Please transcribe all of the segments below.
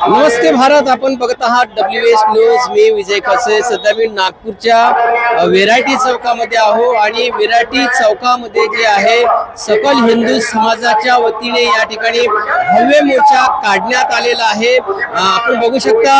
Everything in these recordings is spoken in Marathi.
नमस्ते भारत आपण बघत आहात डब्ल्यू एस न्यूज मी विजय कसे सध्या मी नागपूरच्या वेरायटी चौकामध्ये आहो आणि विराटी चौकामध्ये जे आहे सकल हिंदू समाजाच्या वतीने या ठिकाणी भव्य मोर्चा काढण्यात आलेला आहे. आपण बघू शकता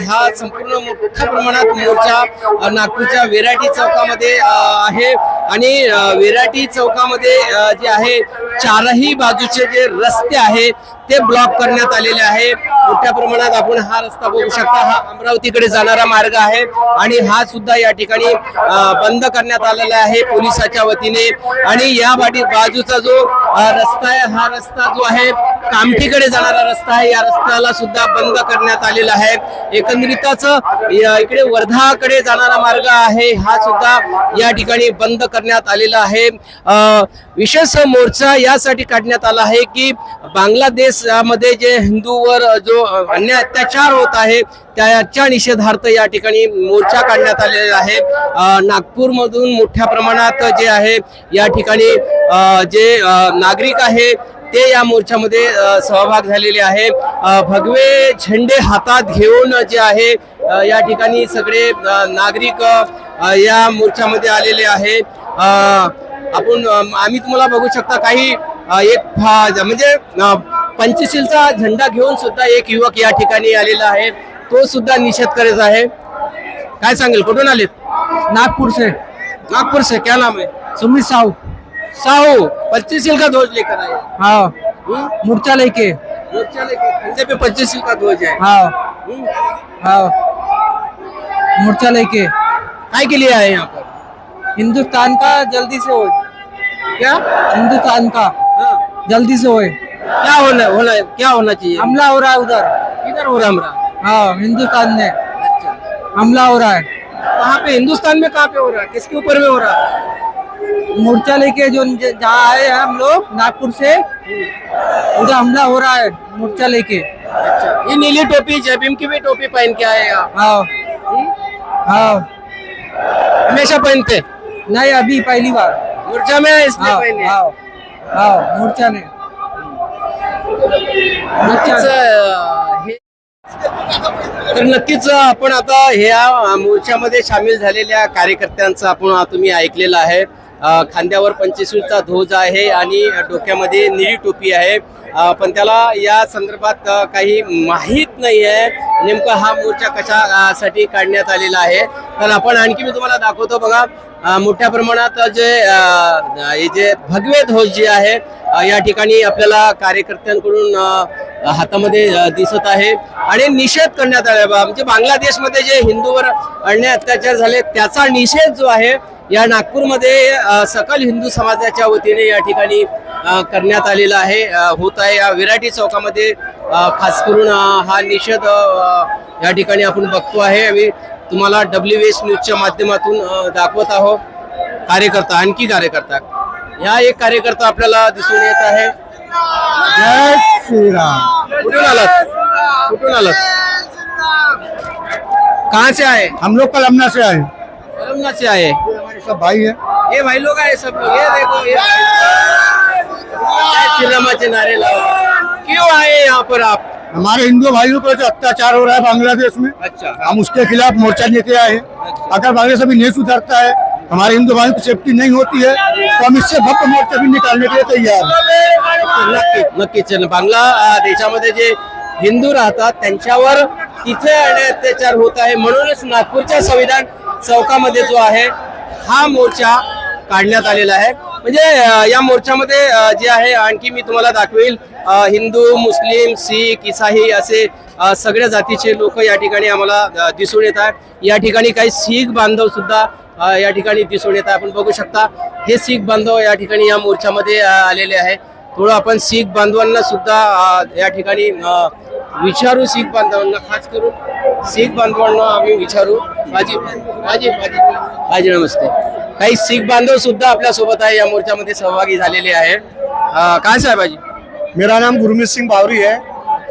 ह्या संपूर्ण मोठ्या प्रमाणात मोर्चा नागपूरच्या विराटी चौकामध्ये आहे. आणि अ, चौकामध्ये जे आहे चारही बाजूचे जे रस्ते आहे ते ब्लॉक करण्यात आलेले आहे. मोठ्या प्रमाणात आपण हा रस्ता बघू शकता. हा अमरावतीकडे जाणारा मार्ग आहे आणि हा सुद्धा या ठिकाणी बंद करण्यात आलेला आहे पोलिसाच्या वतीने. आणि या बाटी बाजूचा जो रस्ता आहे हा रस्ता जो आहे कामठीकडे जाणारा रस्ता आहे. या रस्त्याला सुद्धा बंद करण्यात आलेला आहे. एकंदरीतच इकडे वर्धाकडे जाणारा मार्ग आहे. हा सुद्धा या ठिकाणी बंद करण्यात आलेला आहे. विशेष मोर्चा यासाठी काढण्यात आला आहे की बांगलादेश बांगलादेशमध्ये जे हिंदूवर जो अन्याय अत्याचार होत आहे त्याच्या निषेधार्थ या ठिकाणी मोर्चा काढण्यात आलेला आहे. नागपूरमधून मोठ्या प्रमाणात जे आहे या ठिकाणी जे नागरिक आहे ते या मोर्चामध्ये सहभाग झालेले आहे. भगवे झेंडे हातात घेऊन जे आहे या ठिकाणी सगळे नागरिक या मोर्चामध्ये आलेले आहे. आपण आम्ही तुम्हाला बघू शकता काही एक म्हणजे पंचशीलचा झेंडा घेऊन सुद्धा एक युवक या ठिकाणी आलेला आहे. तो सुद्धा निषेध करत आहे. काय सांगेल कुठून आलेत? नागपुर से नागपूर से क्या नाम है सुमित साहू. साहू पंचशील का ध्वज लेकर आए हाँ. हम्म? मूर्छा लेके. मोर्चा लेके पे पंचशील का ध्वज है. हाँ? हम्म? हाँ. मूर्छा लेके. काय के लिए आए यहाँ पर? हिंदुस्तान का जल्दी से हो? क्या? हिंदुस्तान का। जल्दी से होए। क्या होना होना क्या होना चाहिए? हमला हो रहा है उधर। किधर हो रहा है हमारा हाँ हिंदुस्तान में। अच्छा। हमला हो रहा है। कहाँ पे? हिंदुस्तान में कहाँ पे हो रहा है? किसके ऊपर में हो रहा है? मूर्छा लेके जो जहाँ आए हैं हम लोग नागपुर से उधर हमला हो रहा है मोर्चा लेके। अच्छा। ये नीली टोपी जयभीम की भी टोपी पहन के आए हाँ हाँ। हमेशा पहनते? नहीं अभी पहली बार। मोर्चा में है इसलिए हाँ पहने हाँ नक्कीच अं, हे तर नक्कीच आपण आता ह्या मोर्चामध्ये सामील झालेल्या कार्यकर्त्यांचं आपण तुम्ही ऐकलेलं आहे. खांद्यावर पंचशीलचा ध्वज आहे आणि डोक्यामध्ये निळी टोपी आहे. पण त्याला या संदर्भात काही माहीत नाही आहे. नेमका हा मोर्चा कशासाठी काढण्यात आलेला आहे? तर आपण आणखी मी तुम्हाला दाखवतो बघा. मोठ्या प्रमाणात जे हे जे भगवे ध्वज जे आहे या ठिकाणी आपल्याला कार्यकर्त्यांकडून हातामध्ये दिसत आहे. आणि निषेध करण्यात आला बा- म्हणजे बांगलादेशमध्ये जे हिंदूवर अन्याय अत्याचार झाले त्याचा निषेध जो आहे या नागपूरमध्ये सकल हिंदू समाजाच्या वतीने या ठिकाणी करण्यात आलेला आहे. होत आहे. या विराटी चौकामध्ये खास करून हा निषेध या ठिकाणी आपण बघतो आहे. आम्ही तुम्हाला डब्ल्यू एस न्यूजच्या माध्यमातून अं, दाखवत आहोत. कार्यकर्ता आणखी कार्यकर्ता. ह्या एक कार्यकर्ता आपल्याला दिसून येत आहे. जय श्री कुठून आलात? कुठून आलात? कहाँ से आए हम लोग कलमना से आए. कलमना से आए हमारे सब भाई है. ये भाई लोग आए सब लोग. ये देखो ये नारे लाओ. क्यों आए यहाँ पर आप? हमारे हिंदू भाइयों पर जो अत्याचार हो रहा है बांग्लादेश में अच्छा। हम उसके खिलाफ मोर्चा लेके आए हैं। अगर बांग्लादेश अभी नहीं सुधरता है हमारे हिंदू भाइयों की सेफ्टी नहीं होती है तो हम इससे भव्य मोर्चा भी निकालने के लिए तैयार हैं। नक्की नक्कीच बांगला देशामध्ये जे हिंदू राहतात त्यांच्यावर तिथे अत्याचार होत आहे. म्हणूनच नागपूरच्या संविधान चौकामध्ये जो आहे हा मोर्चा काढण्यात आलेला आहे. म्हणजे या मोर्चामध्ये जे आहे आणखी मी तुम्हाला दाखवेल हिंदू मुस्लिम शीख इसाई असे सगळ्या जातीचे लोक या ठिकाणी आम्हाला दिसून येत आहे या ठिकाणी काही शीख बांधव सुद्धा या ठिकाणी दिसून येत आहे आपण बघू शकता हे शीख बांधव या ठिकाणी या मोर्चामध्ये आलेले आहे थोडं आपण शीख बांधवांना सुद्धा या ठिकाणी विचारू शीख बांधवांना. खास करून शीख बांधवांना आम्ही विचारू. माझी माझी माझी माझी नमस्ते. काही शीख बांधव सुद्धा आपल्यासोबत आहे. या मोर्चामध्ये सहभागी झालेले आहे. काय साहेब आजी? मेरा नाम गुरमीत सिंह बावरी है.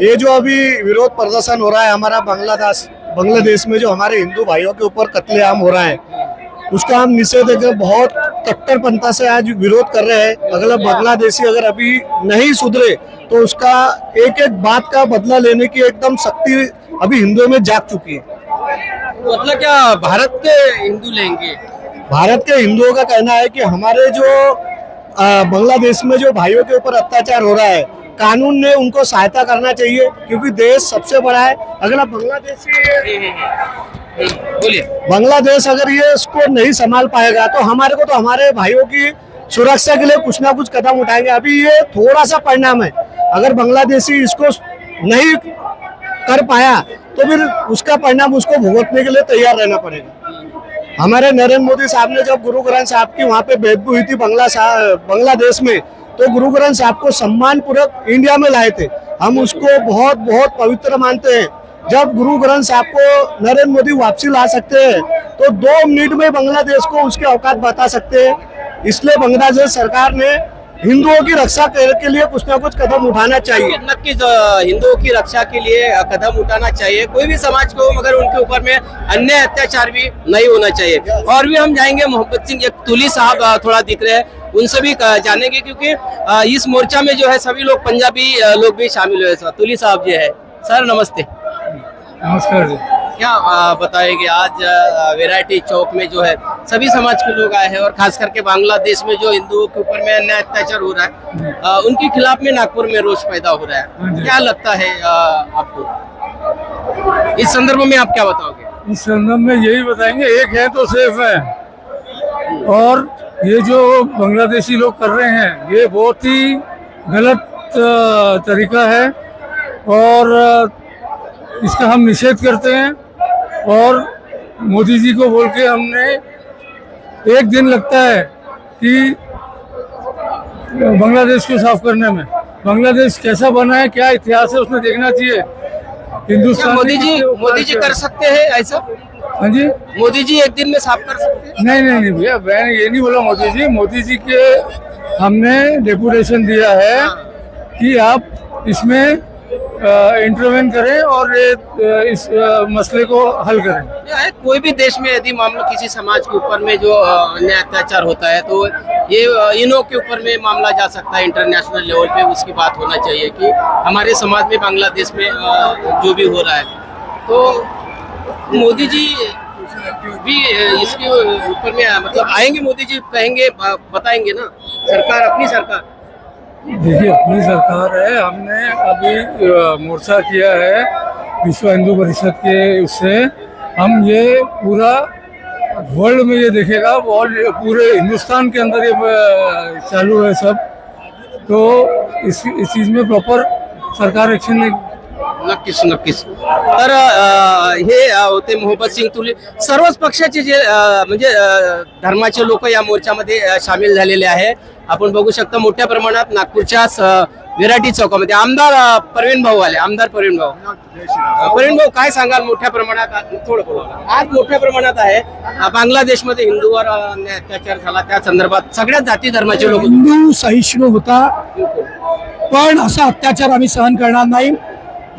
ये जो अभी विरोध प्रदर्शन हो रहा है हमारा बांग्लादेश बांग्लादेश में जो हमारे हिंदू भाइयों के ऊपर कत्लेआम हो रहा है उसका हम निषेध बहुत कट्टरपंथा से आज विरोध कर रहे हैं। अगला बांग्लादेशी अगर अभी नहीं सुधरे तो उसका एक एक बात का बदला लेने की एकदम शक्ति अभी हिंदुओं में जाग चुकी है। मतलब क्या भारत के हिंदू लेंगे? भारत के हिंदुओं का कहना है कि हमारे जो बांग्लादेश में जो भाइयों के ऊपर अत्याचार हो रहा है कानून ने उनको सहायता करना चाहिए क्योंकि देश सबसे बड़ा है। अगला बांग्लादेशी बोलिए। बांग्लादेश अगर ये इसको नहीं संभाल पाएगा तो हमारे को तो हमारे भाइयों की सुरक्षा के लिए कुछ ना कुछ कदम उठाएँगे। अभी ये थोड़ा सा परिणाम है। अगर बांग्लादेशी इसको नहीं कर पाया तो फिर उसका परिणाम उसको भुगतने के लिए तैयार रहना पड़ेगा। हमारे नरेंद्र मोदी साहब ने जब गुरु ग्रंथ साहब की वहाँ पे बेदबू हुई थी बंगला बांग्लादेश में तो गुरु ग्रंथ साहब को सम्मान पूर्वक इंडिया में लाए थे। हम उसको बहुत बहुत पवित्र मानते हैं। जब गुरु ग्रंथ साहब को नरेंद्र मोदी वापसी ला सकते हैं तो दो मिनट में बांग्लादेश को उसके औकात बता सकते हैं। इसलिए बांग्लादेश सरकार ने हिंदुओं की रक्षा के लिए कुछ ना कुछ कदम उठाना चाहिए। हिंदुओं की रक्षा के लिए कदम उठाना चाहिए। कोई भी समाज को, मगर उनके ऊपर में अन्य अत्याचार भी नहीं होना चाहिए। और भी हम जाएँगे, मोहम्मद सिंह एक तुली साहब थोड़ा दिख रहे हैं। उनसे भी जानेंगे, क्योंकि इस मोर्चा में जो है सभी लोग पंजाबी लोग भी शामिल हुए तुली साहब जो है। सर, नमस्ते। नमस्कार जी। क्या अ, बताएँगे आज वैरायटी चौक में जो है सभी समाज के लोग आए हैं और खास करके बांग्लादेश में जो हिंदुओं के ऊपर में अन्याय अत्याचार हो रहा है अ, उनके खिलाफ में नागपुर में रोष पैदा हो रहा हाँ। है क्या लगता है अ, आपको? इस संदर्भ में आप क्या बताओगे? इस संदर्भ में यही बताएँगे एक है तो सेफ़ है। और ये जो बांग्लादेशी लोग कर रहे हैं ये बहुत ही गलत तरीका है। और इसका हम निषेध करते हैं और मोदी जी को बोल के हमने एक दिन लगता है कि बांग्लादेश को साफ़ करने में। बांग्लादेश कैसा बना है क्या इतिहास है उसमें देखना चाहिए। हिंदुस्तान मोदी जी मोदी जी कर सकते हैं ऐसा? हाँ जी। मोदी जी एक दिन में साफ़ कर सकते हैं? नहीं नहीं नहीं भैया मैंने ये नहीं बोला मोदी जी। मोदी जी के हमने डेपुटेशन दिया है। कि आप इसमें इंटरवेन करें और इस मसले को हल करें। कोई भी देश में यदि मामला किसी समाज के ऊपर में जो अन्याय अत्याचार होता है तो ये इनों के ऊपर में मामला जा सकता है इंटरनेशनल लेवल पे उसकी बात होना चाहिए कि हमारे समाज में, बांग्लादेश में जो भी हो रहा है। तो मोदी जी भी इसके ऊपर में मतलब आएँगे मोदी जी, कहेंगे बताएँगे ना, सरकार, अपनी सरकार। देखिए अपनी सरकार है हमने अभी मोर्चा किया है विश्व हिंदू परिषद के उससे। हम ये पूरा वर्ल्ड में ये देखेगा और पूरे हिंदुस्तान के अंदर ये चालू है सब। तो इस इस चीज़ में प्रॉपर सरकार एक्शन लेगी नक्कीच नक्कीच। तर हे होते मोहम्मद सिंग तुले सर्वच पक्षाचे जे अ, म्हणजे अ, धर्माचे लोक या मोर्चामध्ये सामील झालेले आपण बघू शकता मोठ्या प्रमाणात नागपूरच्या विराटी चौकामध्ये आमदार प्रवीण भाऊ आले. आमदार प्रवीण भाऊ. प्रवीण भाऊ काय सांगाल? मोठ्या प्रमाणात थोडं आज मोठ्या प्रमाणात आहे. बांगलादेशमध्ये हिंदूवर अत्याचार झाला. त्या संदर्भात सगळ्या जाती धर्माचे लोक हिंदू सहिष्णू होता. पण असा अत्याचार आम्ही सहन करणार नाही.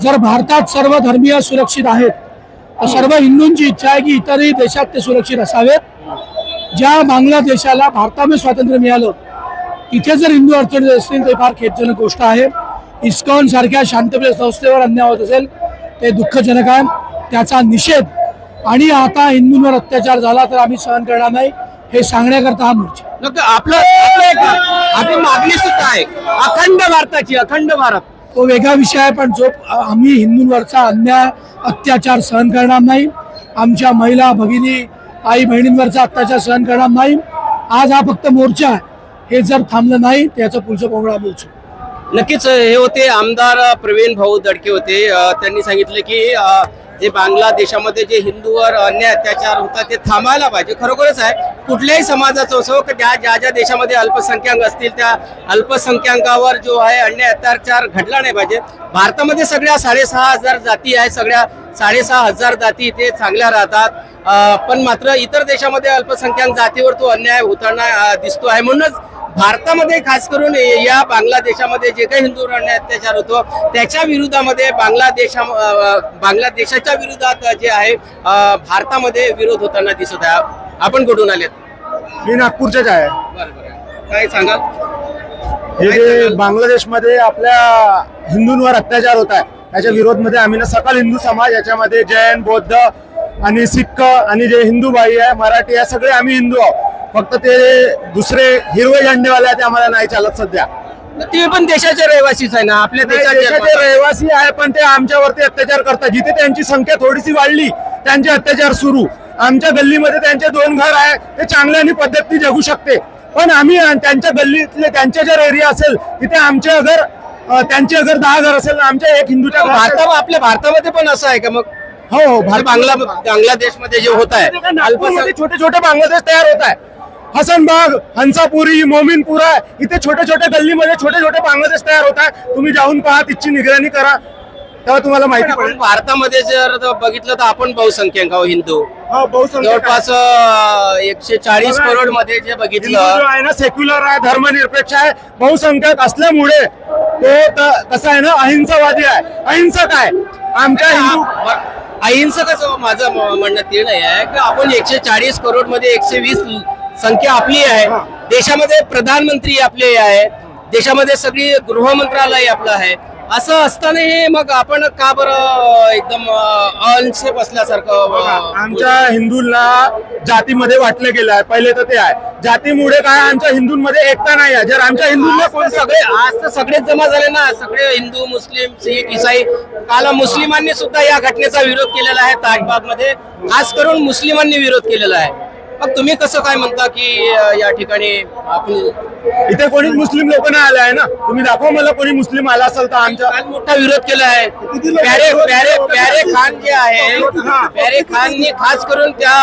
जर भारतात सर्व धर्मीय सुरक्षित आहेत तर सर्व हिंदूंची इच्छा आहे की इतरही देशात ते सुरक्षित असावेत. ज्या बांगलादेशाला भारतामध्ये स्वातंत्र्य मिळालं तिथे जर हिंदू अडचणीत असतील ते फार खेदजनक गोष्ट आहे. इस्कॉन सारख्या शांतप्रिय संस्थेवर अन्याय होत असेल ते दुःखजनक आहे. त्याचा निषेध. आणि आता हिंदूंवर अत्याचार झाला तर आम्ही सहन करणार नाही हे सांगण्याकरता हा मोर्चा. आपलं आपली मागणी सुद्धा आहे. अखंड भारताची अखंड भारत. तो वेगळा विषय आहे पण जो आम्ही हिंदूंवरचा अन्याय अत्याचार सहन करणार नाही. आमच्या महिला भगिनी आई बहिणींवरचा अत्याचार सहन करणार नाही. आज हा फक्त मोर्चा आहे. हे जर थांबलं नाही त्याचं पुढचं पोंगळा आम्ही उचलू. नक्कीच हे होते आमदार प्रवीण भाऊ दडके होते. त्यांनी सांगितले की जे बांगलादेशामध्ये जे हिंदूवर अन्याय अत्याचार होतात ते थांबायला पाहिजे. खरोखरच आहे. कुठल्याही समाजाचं असो की त्या ज्या ज्या देशामध्ये अल्पसंख्याक असतील त्या अल्पसंख्याकावर जो आहे अन्याय अत्याचार घडला नाही पाहिजे. भारतामध्ये सगळ्या साडेसहा हजार जाती आहे सगळ्या साडेसहा हजार जाती इथे चांगल्या राहतात. पण मात्र इतर देशामध्ये अल्पसंख्याक जातीवर तो अन्याय होताना दिसतो आहे. म्हणूनच भारतामध्ये खास करून या बांगलादेशामध्ये जे काही हिंदूवर अन्याय अत्याचार होतो त्याच्या विरोधामध्ये बांगलादेशा बांगलादेशाच्या बांगलादेशाच्या विरोधात जे आहे भारतामध्ये विरोध होताना दिसत आहे. आपण कुठून आलेत? मी नागपूरच्याच आहे. बरं बरं. काय सांगाल? हे जे बांगलादेशमध्ये आपल्या हिंदूंवर अत्याचार होत आहे त्याच्या विरोधमध्ये आम्ही ना सकल हिंदू समाज याच्यामध्ये जैन बौद्ध आणि सिख आणि जे हिंदू भाई आहे मराठी आहे सगळे आम्ही हिंदू आहोत. फक्त ते दुसरे हिरवे झेंडेवाले आहे ते आम्हाला नाही चालत सध्या. ते पण देशाचे रहिवासीच आहे ना आपल्या देशाचे रहिवासी आहे पण ते आमच्यावरती अत्याचार करतात. जिथे त्यांची संख्या थोडीशी वाढली त्यांचे अत्याचार सुरू. आमच्या गल्लीमध्ये त्यांचे दोन घर आहे ते चांगल्याने पद्धतीने जगू शकते. पण आम्ही त्यांच्या गल्लीतले त्यांचे जर एरिया असेल तिथे आमचे अगर अं, त्यांचे अगर दहा घर असेल आमच्या एक हिंदूच्या घरात- भारता आपल्या भारतामध्ये पण असं आहे का मग? हो हो भारत बांगला बांगलादेशमध्ये जे होत आहे छोटे छोटे बांगलादेश तयार होत आहे. हसनबाग हंसापुरी मोमीनपुरा इथे छोट्या छोट्या गल्लीमध्ये छोटे छोटे बांगलादेश तयार होत आहे तुम्ही जाऊन पहा तिची निगराणी करा. तेव्हा तुम्हाला माहिती पडेल. भारतामध्ये जर बघितलं तर आपण बहुसंख्यक आहोत हिंदू. हो. जवळपास एकशे चाळीस करोडमध्ये जे बघितलं आहे ना सेक्युलर आहे धर्मनिरपेक्ष आहे. बहुसंख्यक असल्यामुळे तो कसा आहे ना अहिंसावादी आहे. अहिंसक आहे. आमच्या हिंदू अहिंसकच माझं म्हणणं ते नाही आहे की आपण एकशे चाळीस करोडमध्ये एकशे वीस संख्या आपली आहे. देशामध्ये प्रधानमंत्री आपले आहे. देशामध्ये सगळी गृह मंत्रालय आपलं आहे. असं असताना हे मग आपण का बरं एकदम अनसेफ असल्यासारखं आमच्या हिंदूंना जातीमध्ये वाटलं गेलं आहे. पहिले तर ते आहे. जातीमुळे काय आमच्या हिंदूंमध्ये एकता नाही आहे. जर आमच्या हिंदूंना तर सगळे आज तर सगळेच जमा झाले ना. सगळे हिंदू मुस्लिम शीख इसाई काल मुस्लिमांनी सुद्धा या घटनेचा विरोध केलेला आहे ताजबागमध्ये खास करून मुस्लिमांनी विरोध केलेला आहे. मग तुम्ही कसं काय म्हणता की या ठिकाणी आपण इथे कोणी मुस्लिम लोक नाही आले आहे ना? तुम्ही दाखवा मला कोणी मुस्लिम आला असेल तर आमच्या काल मोठा विरोध केला आहे. प्यारे प्यारे प्यारे खान जे आहे हा. प्यारे खाननी खास करून त्या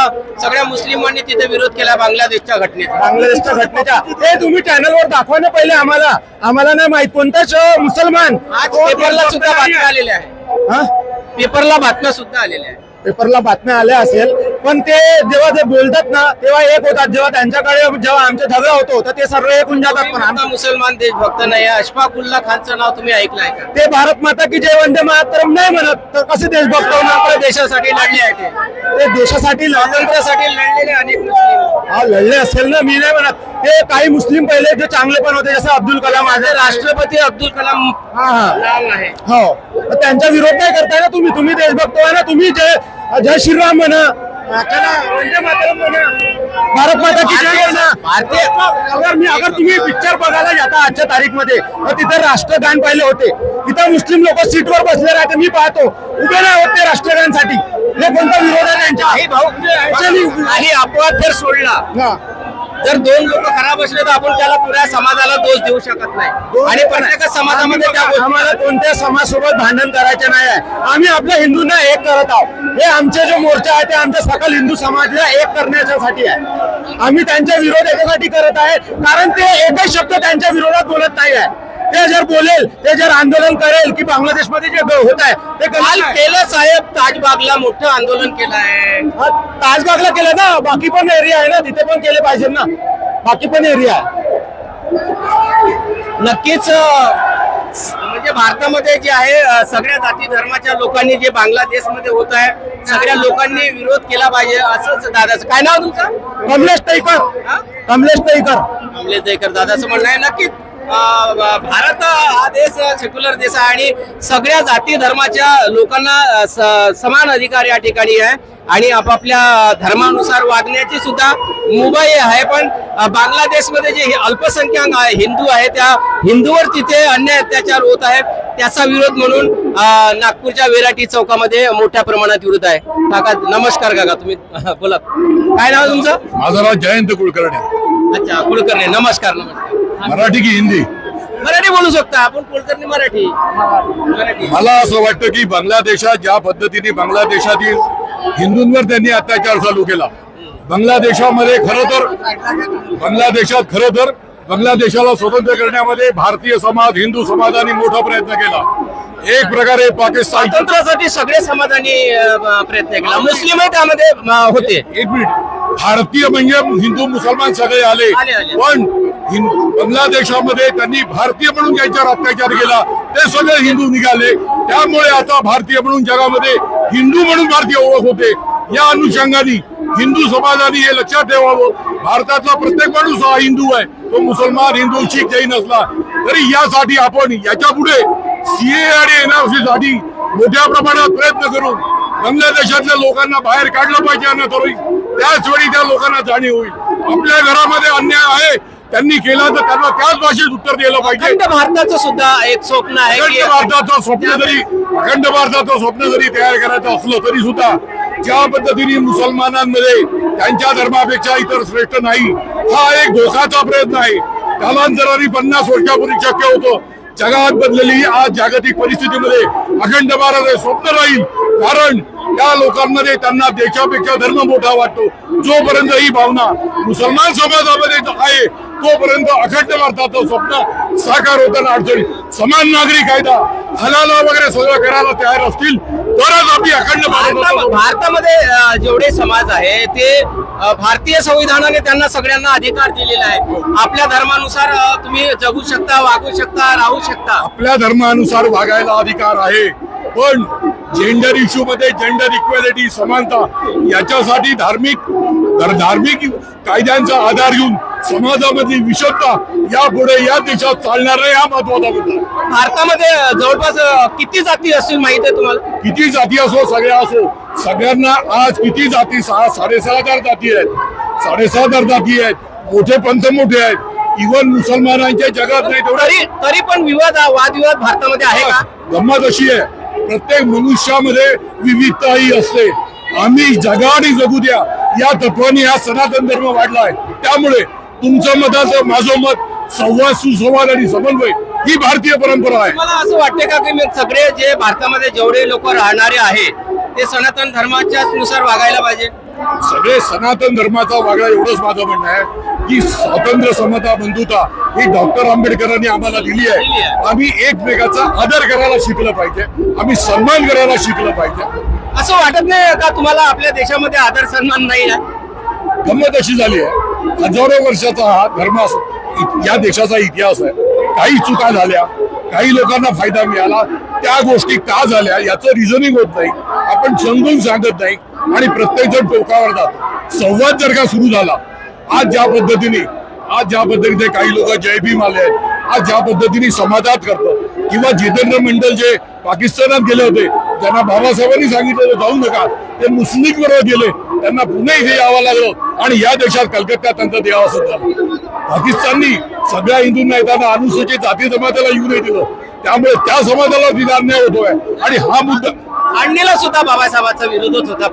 सगळ्या मुस्लिमांनी तिथे विरोध केला बांगलादेशच्या घटनेचा. बांगलादेशच्या घटनेच्या ते तुम्ही चॅनलवर दाखवा ना पहिले आम्हाला. आम्हाला नाही माहीत कोणताच मुसलमान. आज पेपरला सुद्धा बातम्या आलेल्या आहे हा? पेपरला बातम्या सुद्धा आलेल्या आहे पेपरला बातम्या आल्या असेल. पण ते जेव्हा ते बोलतात ना तेव्हा एक होतात जेव्हा त्यांच्याकडे जेव्हा आमचा झगडा होतो तर ते सर्व एक होऊन जातात पण तुम्ही आम- म्हणता मुसलमान देशभक्त नाही अशफाक उल्ला खानचं नाव तुम्ही ऐकलंय का? ते भारत माता की जय वंदे मातरम नाही म्हणत. तर कसे देशभक्त होणार? आपल्या देशासाठी लढले आहे ते. ते देशासाठी स्वातंत्र्यासाठी लढलेले अनेक मुस्लिम. हा लढले असेल ना मी नाही म्हणत. ते काही मुस्लिम पहिले जे चांगले पण होते जसं अब्दुल कलाम माझे माझे राष्ट्रपती अब्दुल कलाम हा हा. नाव आहे. हो. तर त्यांचा विरोध नाही करताय ना तुम्ही? तुम्ही देशभक्त आहे ना तुम्ही जय जय श्रीराम म्हणा. चला वंदे मातरम म्हणा भारत माता की जय म्हणा भारतीय अगर मी अगर तुम्ही पिक्चर बघायला जाता आजच्या तारीखमध्ये तर तिथे राष्ट्रगान पाहिले होते. तिथे मुस्लिम लोक सीटवर बसले राहते मी पाहतो. उभे नाही होते राष्ट्रगानसाठी. हे कोणता विरोध आहे? त्यांच्या भाऊ अपवाद जर सोडला. हा. जर दोन लोक खराब असले तर आपण त्याला पुऱ्या समाजाला दोष देऊ शकत नाही. आणि प्रत्येक समाजामध्ये त्या गोष्टी आम्हाला कोणत्या समाजसोबत भांडण करायचे नाही आहे. आम्ही आपल्या हिंदूंना एक करत आहोत. हे आमचे जे मोर्चा आहे ते आमच्या सकल हिंदू समाजाला एक करण्यासाठी आहे. आम्ही त्यांच्या विरोध याच्यासाठी करत आहे कारण ते एकच शब्द त्यांच्या विरोधात बोलत नाही आहे. ते जर बोलेल ते जर आंदोलन करेल की बांगलादेशमध्ये जे होत आहे ते काल काल साहेब ताजबागला मोठं आंदोलन केलं आहे. ताजबागला केलं ना बाकी पण एरिया आहे ना तिथे पण केले पाहिजे ना. बाकी पण एरिया आहे. नक्कीच म्हणजे भारतामध्ये जे आहे सगळ्या जाती धर्माच्या लोकांनी जे बांगलादेशमध्ये होत आहे सगळ्या लोकांनी विरोध केला पाहिजे असंच दादाचं काय नाव तुमचं? कमलेश तैकर? कमलेश तैकर. कमलेश दहीकर दादाचं म्हणणं आहे नक्कीच. भारत हा देश सेक्युलर देश आहे आणि सगळ्या जाती धर्माच्या लोकांना समान अधिकार या ठिकाणी आहे. आणि आपापल्या धर्मानुसार वागण्याची सुद्धा मुभा आहे पण बांगलादेशमध्ये जे हे अल्पसंख्याक आहे हिंदू आहे त्या हिंदूवर तिथे अन्याय अत्याचार होत आहे त्याचा विरोध म्हणून नागपूरच्या विराटी चौकामध्ये मोठ्या प्रमाणात विरोध आहे. काका नमस्कार काका तुम्ही बोला. काय नाव तुमचं? माझं नाव जयंत कुलकर्णी. अच्छा कुलकर्णी. नमस्कार नमस्कार. मराठी की हिंदी? मराठी बोलू शकता आपण कुलकर्णी मराठी. मराठी मला असं वाटतं की बांगलादेशात ज्या पद्धतीने बांगलादेशातील हिंदूंवर त्यांनी अत्याचार चालू केला बांगलादेशामध्ये खरं तर बांगलादेशात खरं तर बांगलादेशाला स्वतंत्र करण्यामध्ये भारतीय समाज हिंदू समाजाने मोठा प्रयत्न केला. एक प्रकारे पाकिस्तान स्वातंत्र्यासाठी सगळे समाजाने प्रयत्न केला. मुस्लिमही त्यामध्ये होते. एक मिनिट. भारतीय म्हणजे हिंदू मुसलमान सगळे आले. पण बांगलादेशामध्ये त्यांनी भारतीय म्हणून ज्यांच्यावर अत्याचार केला ते सगळे हिंदू निघाले. त्यामुळे आता भारतीय म्हणून जगामध्ये हिंदू म्हणून भारतीय ओळख होते. या अनुषंगाने हिंदू समाजाने हे लक्षात ठेवावं. भारताचा प्रत्येक माणूस हा हिंदू आहे. तो मुसलमान हिंदू शीख जैन असला. तरी यासाठी आपण याच्यापुढे सीए आणि एनआरसी साठी मोठ्या प्रमाणात प्रयत्न करून बांगलादेशातल्या लोकांना बाहेर काढलं पाहिजे आणि तरी त्याच वेळी त्या लोकांना जाणीव होईल. आपल्या घरामध्ये अन्याय आहे. त्यांनी केला तर त्यांना त्याच भाषेत उत्तर दिलं पाहिजे. अखंड भारताचं सुद्धा एक स्वप्न आहे अखंड भारताचं स्वप्न जरी अखंड भारताचं स्वप्न जरी तयार करायचं असलं तरी सुद्धा ज्या पद्धतीने मुसलमानांमध्ये त्यांच्या धर्मापेक्षा इतर श्रेष्ठ नाही हा एक धोकाचा प्रयत्न आहे. कालांतराने पन्नास वर्षापूर्वी शक्य होतं जगात बदललेली आज जागतिक परिस्थितीमध्ये अखंड भारत हे स्वप्न राहील. कारण त्या लोकांमध्ये त्यांना देशापेक्षा धर्म मोठा वाटतो. जोपर्यंत ही भावना मुसलमान समाजामध्ये आहे तोपर्यंत अखंड भारताचं स्वप्न साकार होताना अडचणी. समान नागरी कायदा हलाला वगैरे सगळं करायला तयार असतील तरच आम्ही अखंड भारतामध्ये जेवढे समाज आहे ते भारतीय संविधानाने त्यांना सगळ्यांना अधिकार दिलेला आहे. आपल्या धर्मानुसार तुम्ही जगू शकता वागू शकता राहू शकता. आपल्या धर्मानुसार वागायला अधिकार आहे. पण जेंडर इश्यू मध्ये जेंडर इक्वॅलिटी समानता याच्यासाठी धार्मिक धर- धार्मिक कायद्यांचा आधार घेऊन समाजामधली विषमता यापुढे या देशात चालणार नाही हा महत्त्वाचा मुद्दा. भारतामध्ये जवळपास किती जाती असतील माहिती आहे तुम्हाला? किती जाती असो सगळ्या असो सगळ्यांना आज किती जाती सहा साडेसहा हजार जाती आहेत. साडेसहा हजार जाती आहेत. मोठे पंथ मोठे आहेत. इव्हन मुसलमानांच्या जगात नाही तेवढे. तरी तरी पण विवाद वादविवाद भारतामध्ये आहे का? गंमत अशी आहे. प्रत्येक मनुष्यामध्ये विविधताही असते. आम्ही जगा आणि जगू द्या. या तत्वाने हा सनातन धर्म वाढलाय त्यामुळे तुमचं मताचं माझं मत संवाद सुसंवाद आणि समन्वय ही भारतीय परंपरा आहे. मला असं वाटते का की सगळे जे भारतामध्ये जेवढे लोक राहणारे आहेत ते सनातन धर्माच्या नुसार वागायला पाहिजे? सगळे सनातन धर्माचा वागणा एवढंच माझं म्हणणं आहे. की स्वातंत्र्य समता बंधुता ही डॉक्टर आंबेडकरांनी आम्हाला दिली आहे. आम्ही एकमेकाचा आदर करायला शिकलं पाहिजे. आम्ही सन्मान करायला शिकलं पाहिजे. असं वाटत नाही का तुम्हाला आपल्या देशामध्ये आदर सन्मान नाही आहे? गंमत अशी झाली आहे. हजारो वर्षाचा हा धर्म या देशाचा इतिहास आहे. काही चुका झाल्या काही लोकांना फायदा मिळाला. त्या गोष्टी का झाल्या याचं रिझनिंग होत नाही. आपण समजून सांगत नाही आणि प्रत्येक जण टोकावर जातो. संवाद जर का सुरू झाला आज ज्या पद्धतीने आज ज्या पद्धतीने काही लोक जय भीम आले आहेत आज ज्या पद्धतीने समाजात करतात किंवा जितेंद्र मंडल जे पाकिस्तानात गेले होते ज्यांना बाबासाहेबांनी सांगितलं जाऊ नका. ते मुस्लिम बरोबर गेले त्यांना पुणे इथे यावं लागलं आणि या देशात कलकत्ता त्यांचा देवासं झालं पाकिस्ताननी सगळ्या हिंदूंना येताना अनुसूचित जाती जमातीला येऊ नाही दिलं. त्यामुळे त्या समाजाला विधान न्याय होतोय. आणि हा मुद्दा फाळणीला सुद्धा बाबासाहेबांचा विरोधच होता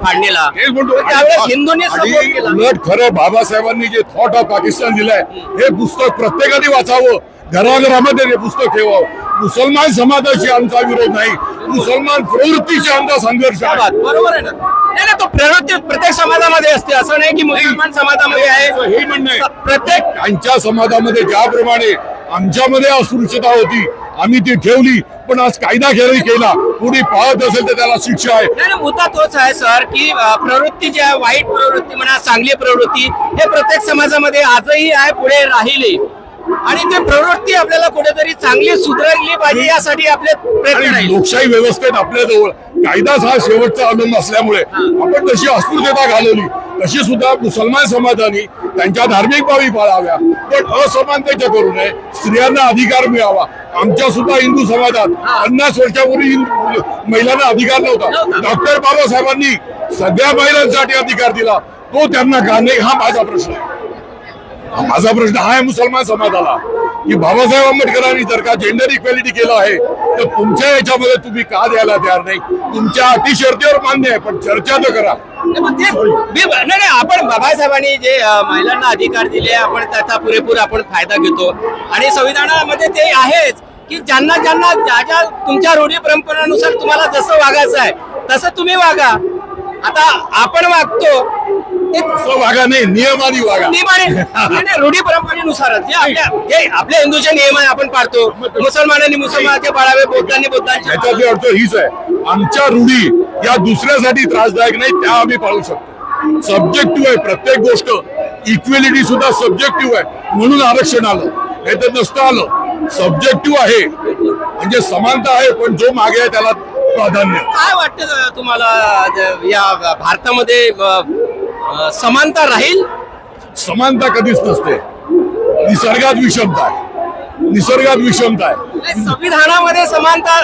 म्हणतो त्यावेळेस हिंदूंनी support केला. उलट खरं बाबासाहेबांनी जे थॉट ऑफ पाकिस्तान दिलंय हे पुस्तक प्रत्येकाने वाचावं घराघरामध्ये हे पुस्तक ठेवावं. मुसलमान समाजाशी आमचा विरोध नाही. मुसलमान प्रवृत्तीशी आमचा संघर्ष आहे. बरोबर आहे ना? नाही ना तो प्रवृत्ती प्रत्येक समाजामध्ये असते. असं नाही की मुसलमान समाजामध्ये आहे. हे म्हणणं आहे प्रत्येक त्यांच्या समाजामध्ये ज्याप्रमाणे आमच्यामध्ये अस्पृश्यता होती आम्ही ती ठेवली पण आज कायदा खेळही केला. कोणी पाहत असेल तर त्याला शिक्षा आहे. नाही मुद्दा तोच आहे सर की प्रवृत्ती जी आहे वाईट प्रवृत्ती म्हणा चांगली प्रवृत्ती हे प्रत्येक समाजामध्ये आजही आहे पुढे राहील आणि ते प्रवृत्ती आपल्याला कुठेतरी चांगली सुधारली पाहिजे यासाठी आपले प्रयत्न आणि राहील. लोकशाही व्यवस्थेत आपल्याजवळ कायदाच हा शेवटचा अवलंब असल्यामुळे आपण तशी अस्पृश्यता घालवली तशी सुद्धा मुसलमान समाजाने त्यांच्या धार्मिक बाबी पाळाव्या. पण असमानतेच्या करू नये स्त्रियांना अधिकार मिळावा. आमच्या सुद्धा हिंदू समाजात पन्नास वर्षापूर्वी हिंदू- महिलांना अधिकार नव्हता. डॉक्टर बाबासाहेबांनी सगळ्या महिलांसाठी अधिकार दिला. तो त्यांना का नाही हा माझा प्रश्न आहे. माझा प्रश्न हा आहे मुसलमान समाजाला की बाबासाहेब आंबेडकरांनी जर का जेंडर इक्वॅलिटी केलं आहे तर तुमच्या याच्यामध्ये तुम्ही का द्यायला तयार नाही? तुमच्या अटी शर्तीवर मान्य आहे पण चर्चा तर करा. नाही, आपण बाबासाहेबांनी जे महिलांना अधिकार दिले आपण त्याचा पुरेपूर आपण फायदा घेतो. आणि संविधानामध्ये ते आहेच की ज्यांना ज्यांना ज्या ज्या तुमच्या रूढी परंपरानुसार तुम्हाला जसं वागायचं आहे तसं तुम्ही वागा. आता आपण वागतो ते वागा नाही नियमाने वागा नियमाने रूढी परंपरेनुसारच जे आपल्या जे आपल्या हिंदूचे नियम आहे आपण पाळतो. मुसलमानांनी मुसलमानाचे पाळावे बौद्धांनी बौद्धांचे याच्यातली अर्थ हीच आहे. आमच्या रूढी या दुसऱ्यासाठी त्रासदायक नाही त्या आम्ही पाळू शकतो. सब्जेक्टिव्ह आहे प्रत्येक गोष्ट. इक्वेलिटी सुद्धा सब्जेक्टिव्ह आहे. म्हणून आरक्षण आलं. हे तर नसतं आलं. सब्जेक्टिव्ह आहे. म्हणजे समानता आहे पण जो मागे आहे त्याला प्राधान्य. काय वाटतं तुम्हाला या भारतामध्ये समानता राहील? समानता कधीच नसते. निसर्गात विषमता आहे. निसर्गात विषमता आहे. संविधानामध्ये समानता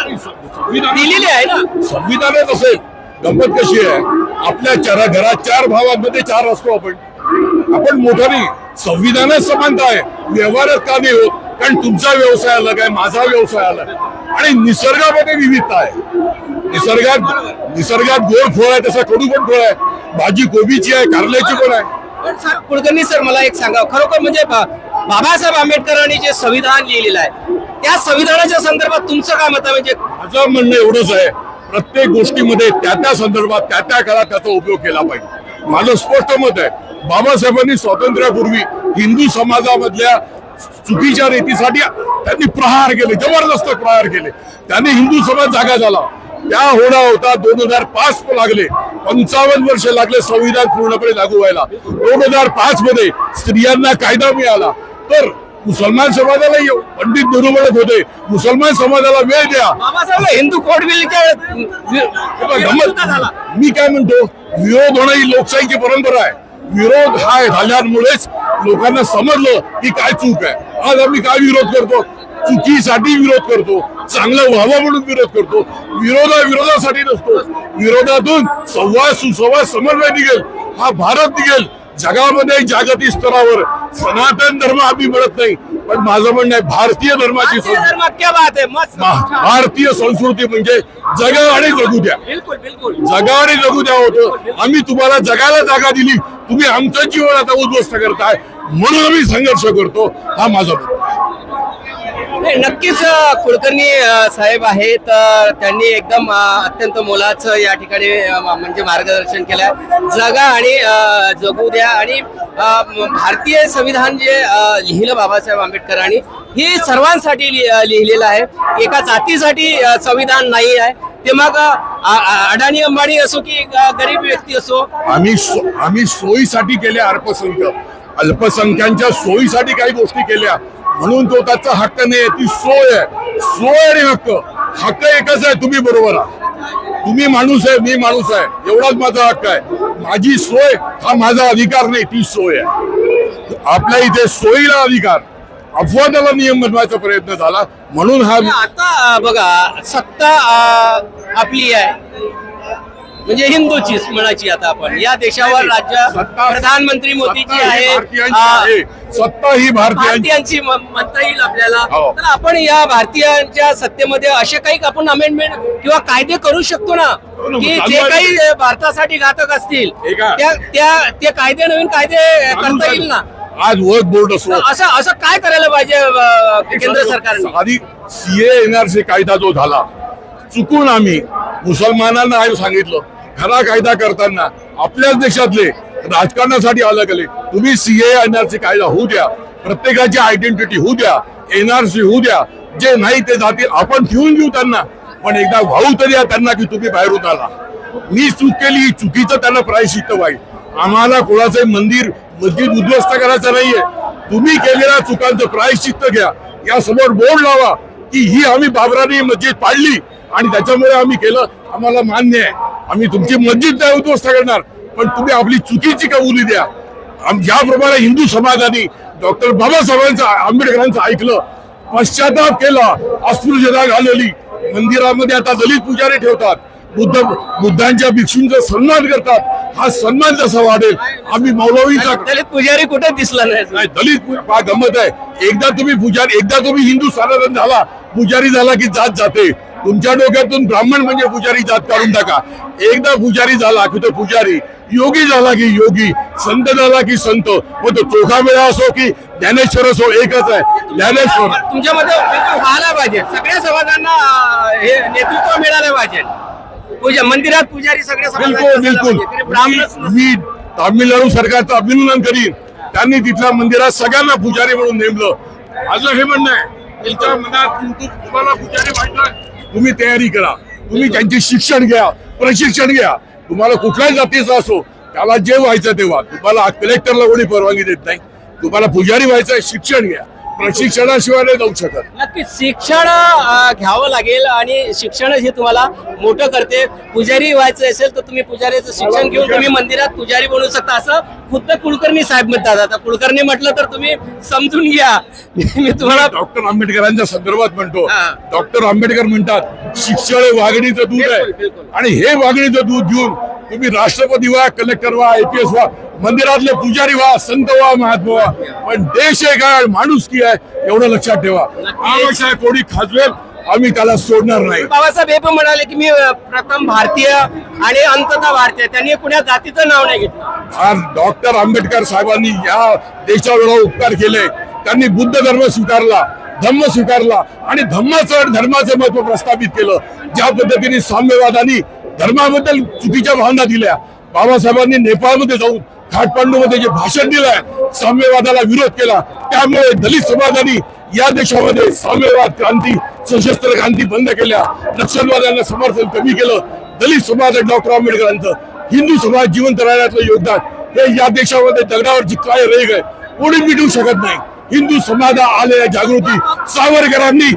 दिलेली आहे ना? संविधानात असेल. गंमत कशी आहे? आपल्या चार घरात चार भावांमध्ये चार असतो आपण. आपण मोठा नाही संविधानात समानता आहे. व्यवहारात का नाही होत? कारण तुमचा व्यवसाय अलग आहे माझा व्यवसाय अलग आहे. आणि निसर्गामध्ये विविधता आहे. निसर्गात निसर्गात गोड फळ आहे तसा कडू पण फळ आहे. भाजी कोबीची आहे कारल्याची पण आहे. पण सर कुलकर्णी सर मला एक सांगा. खरोखर म्हणजे बाबासाहेब आंबेडकरांनी जे संविधान लिहिलेलं आहे त्या संविधानाच्या संदर्भात तुमचं काय मत आहे? म्हणजे माझं म्हणणं एवढंच आहे. प्रत्येक गोष्टीमध्ये त्या त्या संदर्भात त्या त्या काळात त्याचा उपयोग केला पाहिजे. माझं स्पष्ट मत आहे. बाबासाहेबांनी स्वातंत्र्यापूर्वी हिंदू समाजामधल्या चुकीच्या रीतीसाठी त्यांनी प्रहार केले जबरदस्त प्रहार केले. त्यांनी हिंदू समाज जागा झाला. त्या होणा होता दोन हजार पाच लागले. पंचावन्न वर्ष लागले संविधान पूर्णपणे लागू व्हायला. दोन हजार पाच मध्ये स्त्रियांना कायदा मिळाला. तर मुसलमान समाजाला येऊ. पंडित नेहरू म्हणत होते मुसलमान समाजाला वेळ द्या. हिंदू कोड झाला. मी काय म्हणतो विरोध होणं ही लोकशाहीची परंपरा आहे. विरोध हा झाल्यामुळेच लोकांना समजलं की काय चूक आहे. आज आम्ही काय विरोध करतो? चुकीसाठी विरोध करतो चांगलं व्हावं म्हणून विरोध करतो विरोधा विरोधासाठी नसतो. विरोधातून संवाद सुसंवाद समन्वय निघेल हा भारत निघेल. जगामध्ये जागतिक स्तरावर सनातन धर्म आम्ही म्हणत नाही पण माझं म्हणणं आहे भारतीय धर्माची भारतीय संस्कृती. भारतीय म्हणजे जगा आणि जगू द्या. बिलकुल बिलकुल. जगा आणि जगू द्या होतं. आम्ही तुम्हाला जगायला जागा दिली तुम्ही आमचं जीवन आता उद्ध्वस्त करताय म्हणून आम्ही संघर्ष करतो हा माझा. नाही नक्कीच कुलकर्णी साहेब आहेत त्यांनी एकदम अत्यंत मोलाचं या ठिकाणी म्हणजे मार्गदर्शन केलंय. जगा आणि जगू द्या आणि भारतीय संविधान जे लिहिलं बाबासाहेब आंबेडकरांनी हे सर्वांसाठी लि- लिहिलेलं आहे. एका जातीसाठी संविधान नाही आहे. ते मग अडाणी अंबाणी असो की गरीब व्यक्ती असो. आम्ही सो- आम्ही सोयीसाठी केल्या अल्पसंख्य अल्पसंख्यांच्या सोयीसाठी काही गोष्टी केल्या. म्हणून तो त्याचा हक्क नाही ती सोय आहे. सोय आणि हक्क. हक्क एकच आहे तुम्ही बरोबर आहात. तुम्ही माणूस आहे मी माणूस आहे. एवढाच माझा हक्क आहे. माझी सोय हा माझा अधिकार नाही ती सोय आहे. आपल्या इथे सोयीला अधिकार. अपवादाला नियम बनवायचा प्रयत्न झाला म्हणून हा आता बघा सत्ता आपली आहे. म्हणजे हिंदूचीच म्हणायची आता आपण. या देशावर राज्य प्रधानमंत्री मोदी सत्ता जी ही आहे. सत्ता ही भारतीयांची म्हणता येईल आपल्याला. हो. तर आपण या भारतीयांच्या सत्तेमध्ये असे काही आपण अमेंडमेंट किंवा कायदे करू शकतो ना? ना, की जे. काही भारतासाठी घातक असतील हे? त्या त्या ते कायदे नवीन कायदे करता येईल ना? आज वर्क बोर्ड असो असं असं काय करायला पाहिजे केंद्र सरकारने? आधी सीए एनआरसी कायदा जो झाला चुकून आम्ही मुसलमानांना सांगितलं. खरा कायदा करताना आपल्याच देशातले राजकारणासाठी अलग आले तुम्ही सीए एनआरसी कायदा होऊ द्या प्रत्येकाची आयडेंटिटी होऊ द्या एनआरसी होऊ द्या जे नाही ते जातील आपण ठेवून घेऊ त्यांना. पण एकदा वाहू तरी या त्यांना की तुम्ही बाहेरून आला मी चूक केली चुकीचं त्यांना प्रायशित पाहिजे आम्हाला कोणाचं मंदिर मस्जिद उद्ध्वस्त करायचं नाहीये. तुम्ही केलेल्या चुकांचं प्रायश्चित्त घ्या. या समोर बोर्ड लावा की ही आम्ही बाबराने मस्जिद पाडली आणि त्याच्यामुळे आम्ही केलं. आम्हाला मान्य आहे. आम्ही तुमची मस्जिद नाही उद्ध्वस्त करणार पण तुम्ही आपली चुकीची कबुली द्या. ज्याप्रमाणे हिंदू समाजाने डॉक्टर बाबासाहेबांचं आंबेडकरांचं ऐकलं पश्चाताप केला अस्पृश्यता घालवली. मंदिरामध्ये आता दलित पुजारी ठेवतात. बुद्ध बुद्धांच्या भिक्षूंचा सन्मान करतात. हा सन्मान जसा वाढेल आम्ही मौलवीचा दलित पुजारी कुठे दिसला नाही दलित गंमत आहे. एकदा तुम्ही पुजारी एकदा तुम्ही हिंदू सनातन झाला पुजारी झाला की जात जाते. तुमच्या डोक्यातून ब्राह्मण म्हणजे पुजारी जात काढून टाका. एकदा पुजारी झाला की तो पुजारी योगी झाला की योगी संत झाला की संत. मग तो चोखा मेळा असो की ज्ञानेश्वर असो एकच आहे. ज्ञानेश्वर. तुमच्यामध्ये बिलकुल व्हायला पाहिजे. सगळ्या समाजांना हे नेतृत्व मिळालं पाहिजे. पूजा मंदिरात पुजारी सगळ्या बिलकुल बिलकुल. पाहिजे. नसतील. मी तामिळनाडू सरकारचं अभिनंदन करीन. त्यांनी तिथल्या मंदिरात सगळ्यांना पुजारी म्हणून नेमलं. माझं हे म्हणणं आहे तुमच्या मनात तुम्हाला पुजारी व्हायचं तुम्ही तयारी करा. तुम्ही त्यांचे शिक्षण घ्या प्रशिक्षण घ्या. तुम्हाला कुठल्याही जातीचा असो त्याला जे व्हायचं तेव्हा तुम्हाला कलेक्टरला कोणी परवानगी देत नाही. तुम्हाला पुजारी व्हायचं शिक्षण घ्या. प्रशिक्षणाशिवाय नाही जाऊ शकत. नक्की शिक्षण अ, घ्यावं लागेल आणि शिक्षण हे तुम्हाला मोठं करते. पुजारी व्हायचं असेल तर तुम्ही पुजारीचं शिक्षण घेऊन तुम्ही मंदिरात पुजारी बनू शकता. असं खुद्द कुलकर्णी साहेब म्हणतात. आता कुलकर्णी म्हटलं तर तुम्ही समजून घ्या. मी तुम्हाला डॉक्टर आंबेडकरांच्या संदर्भात म्हणतो. हा. डॉक्टर आंबेडकर म्हणतात शिक्षण हे वाघणीचं दूध बिलकुल, आहे बिलकुल. आणि हे वाघणीचं दूध घेऊन तुम्ही राष्ट्रपती व्हा कलेक्टर व्हा आयपीएस व्हा मंदिरातले पुजारी व्हा संत व्हा महात्मा व्हा. पण देश आहे काय माणुसकी आहे एवढं लक्षात ठेवा. आहे कोणी खाजवेल आम्ही त्याला सोडणार नाही. बाबासाहेब हे पण म्हणाले की मी प्रथम भारतीय आणि अंततः भारतीय. त्यांनी कुण्या जातीचं नाव नाही घेतलं. आज डॉक्टर आंबेडकर साहेबांनी या देशावर उपकार केले. त्यांनी बुद्ध धर्म स्वीकारला धम्म स्वीकारला आणि धम्माचं धर्माचं महत्त्व प्रस्थापित केलं. ज्या पद्धतीने साम्यवादानी धर्माबद्दल चुकीच्या भावना दिल्या. बाबासाहेबांनी नेपाळमध्ये जाऊन खाटपांडूमध्ये जे भाषण दिलंय साम्यवादाला विरोध केला. त्यामुळे दलित समाजाने या देशामध्ये साम्यवाद क्रांती सशस्त्र क्रांती बंद केल्या. नक्षलवाद्यांना समर्थन कमी केलं. दलित समाज डॉक्टर आंबेडकरांचं. हिंदू समाज जिवंत राहण्याचं योगदान. हे या देशामध्ये दगडावरची काय रेग आहे. कोणी मिटवू शकत नाही. हिंदू समाजा आलेल्या जागृती सावरकरांनी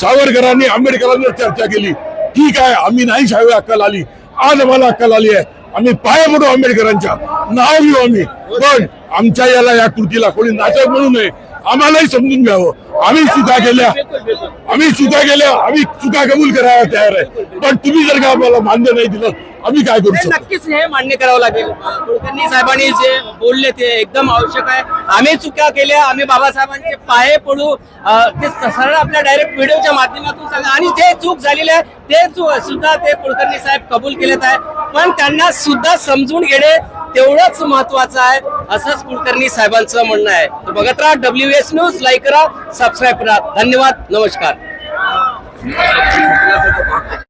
सावरकरांनी आंबेडकरांवर चर्चा केली. ठीक आहे आम्ही नाही शाही अक्कल आली. आज आम्हाला अक्कल आली आहे. आम्ही पाय पडू आंबेडकरांच्या. नाव घेऊ आम्ही. पण आमच्या याला या कृतीला कोणी नाचक म्हणू नये. आम्हालाही समजून घ्यावं. आम्ही चुका केल्या आम्ही चुका केल्या आम्ही चुका कबूल करायला तयार आहे. पण तुम्ही जर का आम्हाला मान्य नाही दिलं आम्ही काय करू शकतो? नक्कीच हे मान्य करावं लागेल. कुलकर्णी साहेबांनी जे बोलले ते एकदम आवश्यक आहे. आम्ही चुक्या केल्या आम्ही बाबासाहेबांचे पाये पडू. ते सरळ आपल्या डायरेक्ट व्हिडिओच्या माध्यमातून सांगा. आणि जे चूक झालेली आहे ते चूक सुद्धा ते कुलकर्णी साहेब कबूल केलेत आहे. पण त्यांना सुद्धा समजून घेणे तेवढंच महत्वाचं आहे असंच कुलकर्णी साहेबांचं म्हणणं आहे. तर बघत राहा डब्ल्यू एस न्यूज लाईक करा सबस्क्राईब करा. धन्यवाद नमस्कार.